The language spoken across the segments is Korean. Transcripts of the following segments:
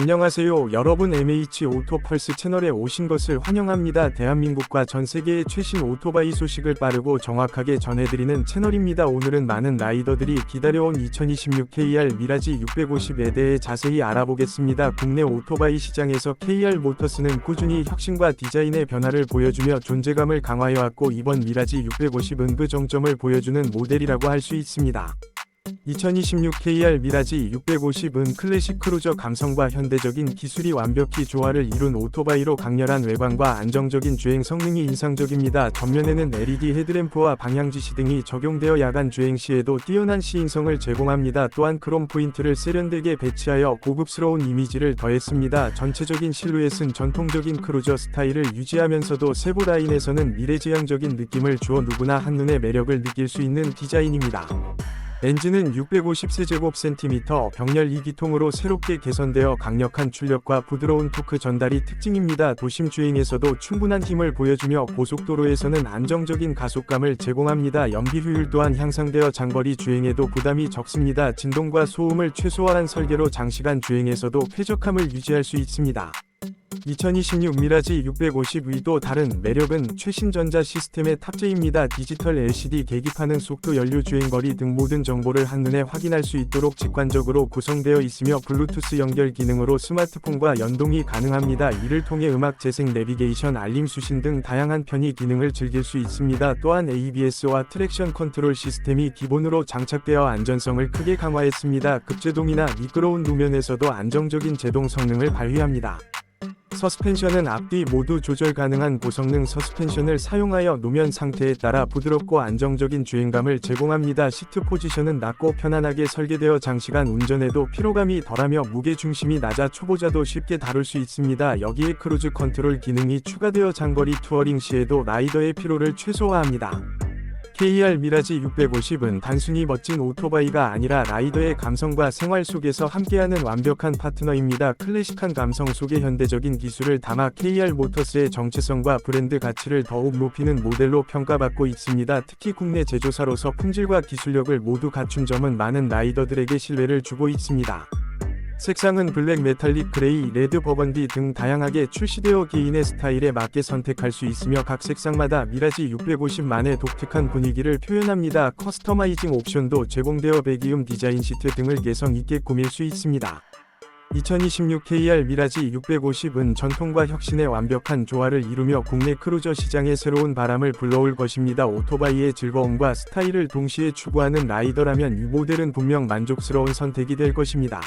안녕하세요. 여러분 MH 오토펄스 채널에 오신 것을 환영합니다. 대한민국과 전 세계의 최신 오토바이 소식을 빠르고 정확하게 전해드리는 채널입니다. 오늘은 많은 라이더들이 기다려온 2026 KR 미라지 650에 대해 자세히 알아보겠습니다. 국내 오토바이 시장에서 KR 모터스는 꾸준히 혁신과 디자인의 변화를 보여주며 존재감을 강화해왔고 이번 미라지 650은 그 정점을 보여주는 모델이라고 할 수 있습니다. 2026 KR 미라지 650은 클래식 크루저 감성과 현대적인 기술이 완벽히 조화를 이룬 오토바이로 강렬한 외관과 안정적인 주행 성능이 인상적입니다. 전면에는 LED 헤드램프와 방향지시 등이 적용되어 야간 주행 시에도 뛰어난 시인성을 제공합니다. 또한 크롬 포인트를 세련되게 배치하여 고급스러운 이미지를 더했습니다. 전체적인 실루엣은 전통적인 크루저 스타일을 유지하면서도 세부 라인에서는 미래지향적인 느낌을 주어 누구나 한눈에 매력을 느낄 수 있는 디자인입니다. 엔진은 650세제곱센티미터 병렬 2기통으로 새롭게 개선되어 강력한 출력과 부드러운 토크 전달이 특징입니다. 도심 주행에서도 충분한 힘을 보여주며 고속도로에서는 안정적인 가속감을 제공합니다. 연비 효율 또한 향상되어 장거리 주행에도 부담이 적습니다. 진동과 소음을 최소화한 설계로 장시간 주행에서도 쾌적함을 유지할 수 있습니다. 2026 미라지 650위도 다른 매력은 최신 전자 시스템의 탑재입니다. 디지털 LCD 계기판은 속도, 연료, 주행거리 등 모든 정보를 한눈에 확인할 수 있도록 직관적으로 구성되어 있으며 블루투스 연결 기능으로 스마트폰과 연동이 가능합니다. 이를 통해 음악 재생, 내비게이션, 알림 수신 등 다양한 편의 기능을 즐길 수 있습니다. 또한 ABS와 트랙션 컨트롤 시스템이 기본으로 장착되어 안전성을 크게 강화했습니다. 급제동이나 미끄러운路면에서도 안정적인 제동 성능을 발휘합니다. 서스펜션은 앞뒤 모두 조절 가능한 고성능 서스펜션을 사용하여 노면 상태에 따라 부드럽고 안정적인 주행감을 제공합니다. 시트 포지션은 낮고 편안하게 설계되어 장시간 운전에도 피로감이 덜하며 무게 중심이 낮아 초보자도 쉽게 다룰 수 있습니다. 여기에 크루즈 컨트롤 기능이 추가되어 장거리 투어링 시에도 라이더의 피로를 최소화합니다. KR 미라지 650은 단순히 멋진 오토바이가 아니라 라이더의 감성과 생활 속에서 함께하는 완벽한 파트너입니다. 클래식한 감성 속에 현대적인 기술을 담아 KR 모터스의 정체성과 브랜드 가치를 더욱 높이는 모델로 평가받고 있습니다. 특히 국내 제조사로서 품질과 기술력을 모두 갖춘 점은 많은 라이더들에게 신뢰를 주고 있습니다. 색상은 블랙 메탈릭 그레이, 레드 버건디 등 다양하게 출시되어 개인의 스타일에 맞게 선택할 수 있으며 각 색상마다 미라지 650만의 독특한 분위기를 표현합니다. 커스터마이징 옵션도 제공되어 배기음 디자인 시트 등을 개성 있게 꾸밀 수 있습니다. 2026 KR 미라지 650은 전통과 혁신의 완벽한 조화를 이루며 국내 크루저 시장에 새로운 바람을 불러올 것입니다. 오토바이의 즐거움과 스타일을 동시에 추구하는 라이더라면 이 모델은 분명 만족스러운 선택이 될 것입니다.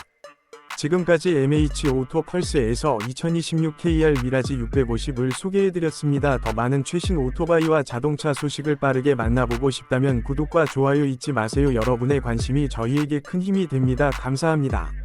지금까지 MH 오토 펄스에서 2026 KR 미라지 650을 소개해드렸습니다. 더 많은 최신 오토바이와 자동차 소식을 빠르게 만나보고 싶다면 구독과 좋아요 잊지 마세요. 여러분의 관심이 저희에게 큰 힘이 됩니다. 감사합니다.